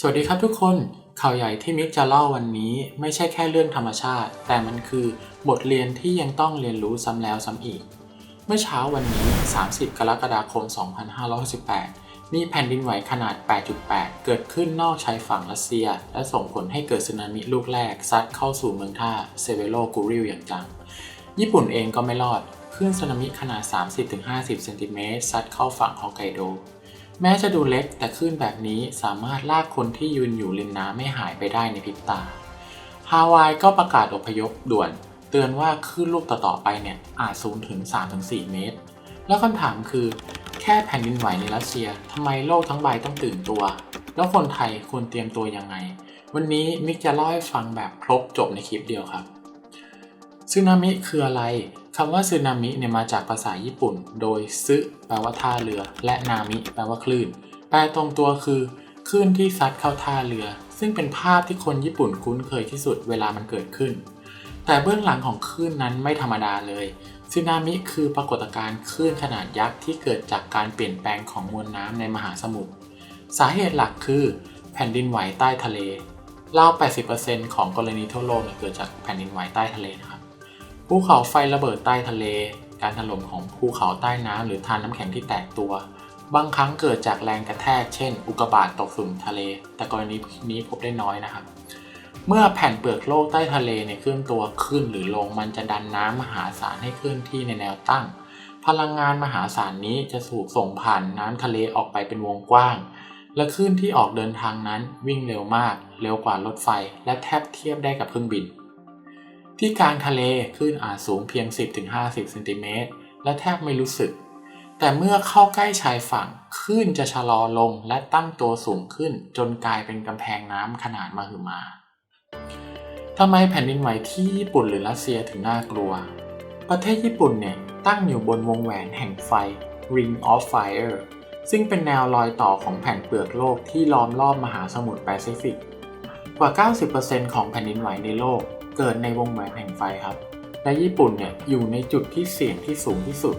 สวัสดีครับทุกคน ข่าวใหญ่ที่มิกจะเล่าวันนี้ไม่ใช่แค่เรื่องธรรมชาติ แต่มันคือบทเรียนที่ยังต้องเรียนรู้ซ้ำแล้วซ้ำอีก เมื่อเช้าวันนี้ 30 กรกฎาคม 2568 มีแผ่นดินไหวขนาด 8.8 เกิดขึ้นนอกชายฝั่งรัสเซีย และส่งผลให้เกิดสึนามิลูกแรก ซัดเข้าสู่เมืองท่าเซเวโรกูริลอย่างจัง ญี่ปุ่นเองก็ไม่รอดคลื่นสึนามิขนาด 30-50 เซนติเมตรซัดเข้าฝั่งฮอกไกโด แม้จะดูเล็กแต่คลื่นแบบนี้สามารถลากคนที่ยืนอยู่ริมน้ำไม่หายไปได้ในพริบตา ฮาวายก็ประกาศอพยพด่วน เตือนว่าคลื่นลูกต่อๆไปเนี่ยอาจสูงถึง 3-4 เมตร แล้วคำถามคือ แค่แผ่นดินไหวในรัสเซียทำไมโลกทั้งใบต้องตื่นตัว แล้วคนไทยควรเตรียมตัวยังไง วันนี้มิกจะเล่าให้ฟังแบบครบจบในคลิปเดียวครับซึนามิคืออะไร คำว่าซึนามิเนี่ยมาจากภาษาญี่ปุ่น โดยซึแปลว่าท่าเรือ และนามิแปลว่าคลื่น แปลตรงตัวคือคลื่นที่ซัดเข้าท่าเรือ ซึ่งเป็นภาพที่คนญี่ปุ่นคุ้นเคยที่สุดเวลามันเกิดขึ้น แต่เบื้องหลังของคลื่นนั้นไม่ธรรมดาเลยซึนามิคือปรากฏการณ์คลื่นขนาดยักษ์ที่เกิดจากการเปลี่ยนแปลงของมวลน้ำในมหาสมุทรสาเหตุหลักคือ แผ่นดินไหวใต้ทะเลราว80%ของกรณีทั่วโลกเนี่ยเกิดจากแผ่นดินไหวใต้ทะเลนะครับ ภูเขาไฟระเบิดใต้ทะเล การถล่มของภูเขาใต้น้ำหรือทานน้ำแข็งที่แตกตัว บางครั้งเกิดจากแรงกระแทก เช่น อุกกาบาตตกสู่ทะเล แต่กรณีนี้พบได้น้อยนะครับ เมื่อแผ่นเปลือกโลกใต้ทะเลเนี่ยเคลื่อนตัวขึ้นหรือลงมันจะดันน้ำมหาศาลให้เคลื่อนที่ในแนวตั้ง พลังงานมหาศาลนี้จะถูกส่งผ่านน้ำทะเลออกไปเป็นวงกว้าง และคลื่นที่ออกเดินทางนั้นวิ่งเร็วมาก เร็วกว่ารถไฟ และแทบเทียบได้กับเครื่องบิน ที่กลางทะเลคลื่นอาจสูงเพียง 10-50 เซนติเมตรและแทบไม่รู้สึก แต่เมื่อเข้าใกล้ชายฝั่งคลื่นจะชะลอลงและตั้งตัวสูงขึ้น จนกลายเป็นกำแพงน้ำขนาดมหึมา ทำไมแผ่นดินไหวที่ญี่ปุ่นหรือรัสเซียถึงน่ากลัว ประเทศญี่ปุ่นเนี่ยตั้งอยู่บนวงแหวนแห่งไฟ Ring of Fire ซึ่งเป็นแนวรอยต่อของแผ่นเปลือกโลกที่ล้อมรอบมหาสมุทรแปซิฟิก กว่า 90%ของแผ่นดินไหวในโลก เกิดในวงแหวนแห่งไฟครับ และญี่ปุ่นเนี่ยอยู่ในจุดที่เสี่ยงที่สูงที่สุด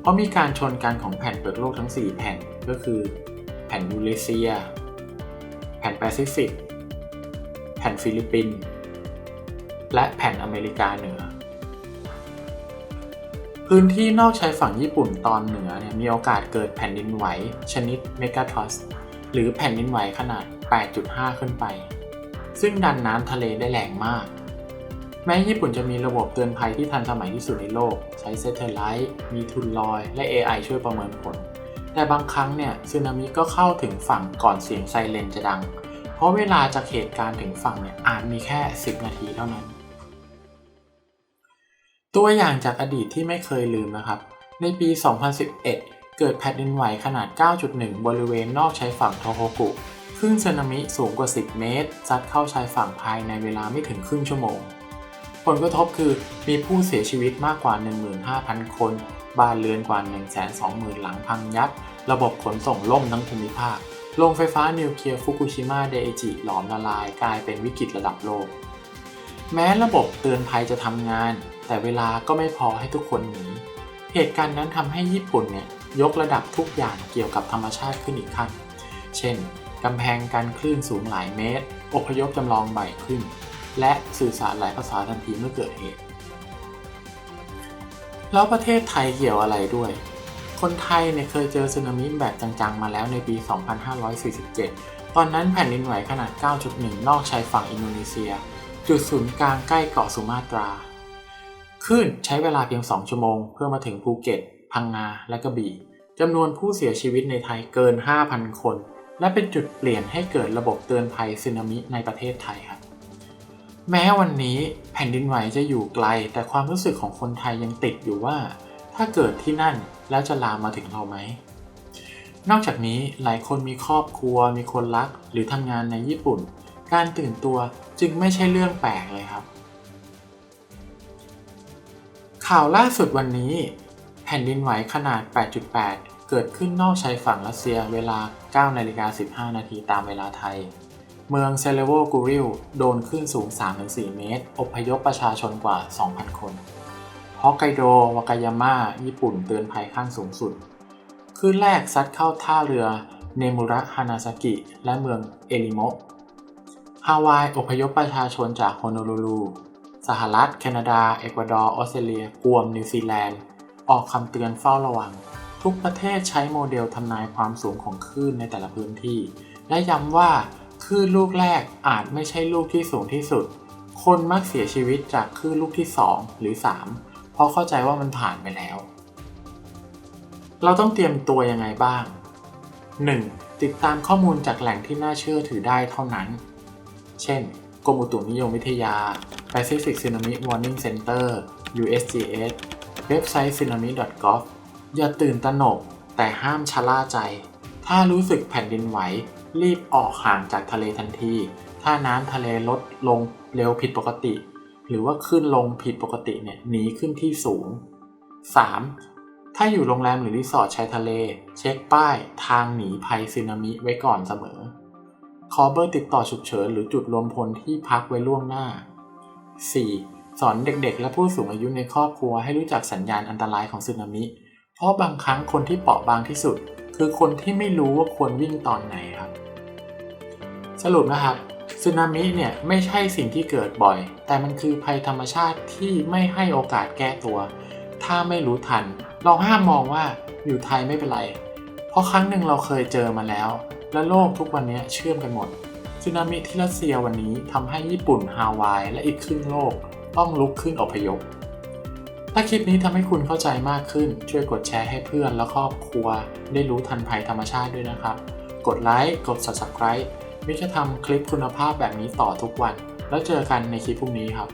เพราะมีการชนกันของแผ่นเปลือกโลกทั้ง 4 แผ่นก็คือ แผ่นยูเรเซีย แผ่นแปซิฟิก แผ่นฟิลิปปินส์และแผ่นอเมริกาเหนือ พื้นที่นอกชายฝั่งญี่ปุ่นตอนเหนือเนี่ยมีโอกาสเกิดแผ่นดินไหว ชนิดเมกาทรัสหรือแผ่นดินไหวขนาด 8.5 ขึ้นไป ซึ่งดันน้ำทะเลได้แรงมาก แม้ญี่ปุ่นจะมีระบบเตือนภัยที่ทันสมัยที่สุดในโลก ใช้เซตเทอร์ไลท์มีทุนลอย และ AI ช่วยประเมินผล แต่บางครั้งเนี่ยสึนามิก็เข้าถึงฝั่งก่อนเสียงไซเรนจะดัง เพราะเวลาจากเหตุการณ์ถึงฝั่งเนี่ยอาจมีแค่ 10 นาทีเท่านั้น ตัวอย่างจากอดีตที่ไม่เคยลืมนะครับ ในปี 2011 เกิดแผ่นดินไหวขนาด 9.1 บริเวณนอกชายฝั่งโทโฮกุ ลื่นสึนามิสูงกว่า 10 เมตรซัดเข้าชายฝั่งภายในเวลาไม่ถึงครึ่งชั่วโมง ผลกระทบคือมีผู้เสียชีวิตมากกว่า 15,000 คน บ้านเรือนกว่า 120,000 หลังพังยับ ระบบขนส่งล่มทั้งภูมิภาค โรงไฟฟ้านิวเคลียร์ฟุกุชิมะเดอิจิหลอมละลายกลายเป็นวิกฤตระดับโลก แม้ระบบเตือนภัยจะทำงาน แต่เวลาก็ไม่พอให้ทุกคนหนี เหตุการณ์นั้นทำให้ญี่ปุ่นเนี่ยยกระดับทุกอย่างเกี่ยวกับธรรมชาติขึ้นอีกขั้น เช่น กำแพงการคลื่นสูงหลายเมตร อพยพจำลองใหม่ขึ้น และสื่อสารหลายภาษาทันทีเมื่อเกิดเหตุ แล้วประเทศไทยเกี่ยวอะไรด้วย คนไทยเนี่ยเคยเจอสึนามิแบบจังๆ มาแล้วในปี 2547 ตอนนั้นแผ่นดินไหวขนาด 9.1 นอกชายฝั่งอินโดนีเซีย จุดศูนย์กลางใกล้เกาะสุมาตราคลื่นใช้เวลาเพียง 2 ชั่วโมง เพื่อมาถึงภูเก็ต พังงา และกระบี่จำนวนผู้เสียชีวิตในไทยเกิน 5,000 คน และเป็นจุดเปลี่ยนให้เกิดระบบเตือนภัยสึนามิในประเทศไทยครับ แม้วันนี้แผ่นดินไหวจะอยู่ไกล แต่ความรู้สึกของคนไทยยังติดอยู่ว่า ถ้าเกิดที่นั่นแล้วจะลามมาถึงเราไหม นอกจากนี้หลายคนมีครอบครัว มีคนรัก หรือทำงานในญี่ปุ่น การตื่นตัวจึงไม่ใช่เรื่องแปลกเลยครับ ข่าวล่าสุดวันนี้ แผ่นดินไหวขนาด 8.8 เกิดขึ้นนอกชายฝั่งรัสเซียเวลา 9 นาฬิกา 15 นาทีตามเวลาไทย เมืองเซเลโวกูริลโดนคลื่นสูง 3-4 เมตร อพยพประชาชนกว่า 2,000 คน ฮอกไกโด วากายาม่า ญี่ปุ่นเตือนภัยขั้นสูงสุด คลื่นแรกซัดเข้าท่าเรือเนมุระฮานาซากิ และเมืองเอริโมะฮาวายอพยพประชาชนจากโฮโนลูลู สหรัฐ แคนาดา เอกวาดอร์ ออสเตรเลียกวม นิวซีแลนด์ ออกคำเตือนเฝ้าระวัง ทุกประเทศใช้โมเดลทำนายความสูงของคลื่นในแต่ละพื้นที่ และย้ำว่าคลื่นลูกแรกอาจไม่ใช่ลูกที่สูงที่สุด คนมักเสียชีวิตจากคลื่นลูกที่ 2 หรือ 3 เพราะเข้าใจว่ามันผ่านไปแล้ว เราต้องเตรียมตัวยังไงบ้าง 1. ติดตามข้อมูลจากแหล่งที่น่าเชื่อถือได้เท่านั้น เช่น กรมอุตุนิยมวิทยา Pacific Tsunami Warning Center USGS เว็บไซต์ tsunami.gov อย่าตื่นตระหนก แต่ห้ามชะล่าใจ ถ้ารู้สึกแผ่นดินไหว รีบออกห่างจากทะเลทันที ถ้าน้ำทะเลลดลงเร็วผิดปกติ หรือว่าขึ้นลงผิดปกติเนี่ยหนีขึ้นที่สูง 3. ถ้าอยู่โรงแรมหรือรีสอร์ทชายทะเล เช็คป้ายทางหนีภัยสึนามิไว้ก่อนเสมอ ขอเบอร์ติดต่อฉุกเฉินหรือจุดรวมพลที่พักไว้ล่วงหน้า 4. สอนเด็กๆ และผู้สูงอายุในครอบครัวให้รู้จักสัญญาณอันตรายของสึนามิ ราะบางครั้งคนที่เปราะบางที่สุด คือคนที่ไม่รู้ว่าควรวิ่งตอนไหนครับ สรุปนะครับสึนามิเนี่ยไม่ใช่สิ่งที่เกิดบ่อย แต่มันคือภัยธรรมชาติที่ไม่ให้โอกาสแก้ตัว ถ้าไม่รู้ทัน เราห้ามมองว่าอยู่ไทยไม่เป็นไร เพราะครั้งหนึ่งเราเคยเจอมาแล้ว และโลกทุกวันนี้เชื่อมกันหมดสึนามิที่รัสเซียวันนี้ทำให้ญี่ปุ่นฮาวาย และอีกครึ่งโลก ต้องลุกขึ้นอพยพ ถ้าคลิปนี้ทำให้คุณเข้าใจมากขึ้น ช่วยกดแชร์ให้เพื่อนและครอบครัว ได้รู้ทันภัยธรรมชาติด้วยนะครับ กดไลค์กด subscribe มิจะทำคลิปคุณภาพแบบนี้ต่อทุกวัน แล้วเจอกันในคลิปพรุ่งนี้ครับ